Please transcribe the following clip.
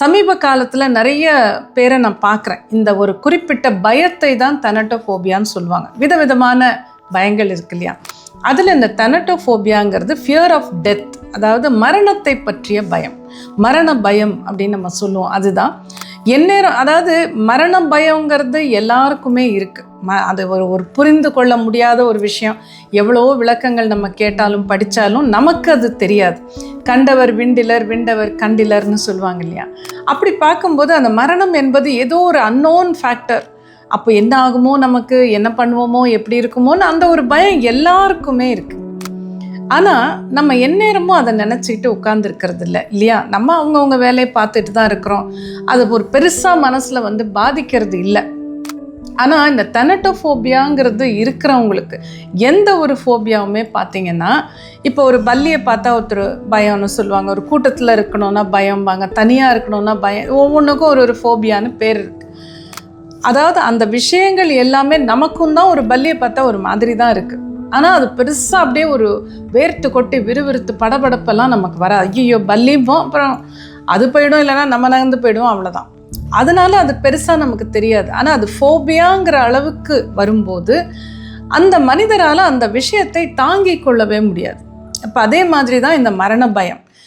சமீப காலத்தில் நிறைய பேரை நான் பார்க்குறேன். இந்த ஒரு குறிப்பிட்ட பயத்தை தான் தனட்டோஃபோபியான்னு சொல்லுவாங்க. விதவிதமான பயங்கள் இருக்கு இல்லையா? அதில் இந்த தனட்டோஃபோபியாங்கிறது ஃபியர் ஆஃப் டெத் அதாவது மரணத்தை பற்றிய பயம். மரண பயம் அப்படின்னு நம்ம சொல்லுவோம். அதுதான் எந்நேரம் அதாவது மரண பயங்கிறது எல்லாருக்குமே இருக்குது ம அது ஒரு ஒரு புரிந்து கொள்ள முடியாத ஒரு விஷயம். எவ்வளவோ விளக்கங்கள் நம்ம கேட்டாலும் படித்தாலும் நமக்கு அது தெரியாது. கண்டவர் விண்டிலர் விண்டவர் கண்டிலர்னு சொல்லுவாங்க இல்லையா? அப்படி பார்க்கும்போது அந்த மரணம் என்பது ஏதோ ஒரு அன்னோன் ஃபேக்டர் அப்போ என்ன ஆகுமோ நமக்கு என்ன பண்ணுவோமோ எப்படி இருக்குமோன்னு அந்த ஒரு பயம் எல்லாருக்குமே இருக்குது ஆனால் நம்ம எந்நேரமும் அதை நினச்சிக்கிட்டு உட்காந்துருக்கிறது இல்லை இல்லையா? நம்ம அவங்கவுங்க வேலையை பார்த்துட்டு தான் இருக்கிறோம். அது ஒரு பெருசாக மனசில் வந்து பாதிக்கிறது இல்லை. ஆனால் இந்த தனட்டோஃபோபியாங்கிறது இருக்கிறவங்களுக்கு எந்த ஒரு ஃபோபியாவுமே பார்த்தீங்கன்னா இப்போ ஒரு பல்லியை பார்த்தா ஒருத்தர் பயம்னு சொல்லுவாங்க. ஒரு கூட்டத்தில் இருக்கணும்னா பயம்பாங்க. தனியாக இருக்கணும்னா பயம். ஒவ்வொன்றுக்கும் ஒரு ஒரு ஃபோபியான்னு பேர் இருக்குது அதாவது அந்த விஷயங்கள் எல்லாமே நமக்கும் தான் ஒரு பல்லியை பார்த்தா ஒரு மாதிரி தான் இருக்குது ஆனால் அது பெருசாக அப்படியே ஒரு வேர்த்து கொட்டி விறுவிறுத்து படபடப்பெல்லாம் நமக்கு வர ஐயோ பல்லிப்போம் அப்புறம் அது போயிடும் இல்லைன்னா நம்ம நகர்ந்து போயிடுவோம் அவ்வளோதான் அதனால அது பெருசாக நமக்கு தெரியாது. ஆனால் அது ஃபோபியாங்கிற அளவுக்கு வரும்போது அந்த மனிதரால் அந்த விஷயத்தை தாங்கிக் கொள்ளவே முடியாது. இப்போ அதே மாதிரி தான் இந்த மரண பயம்.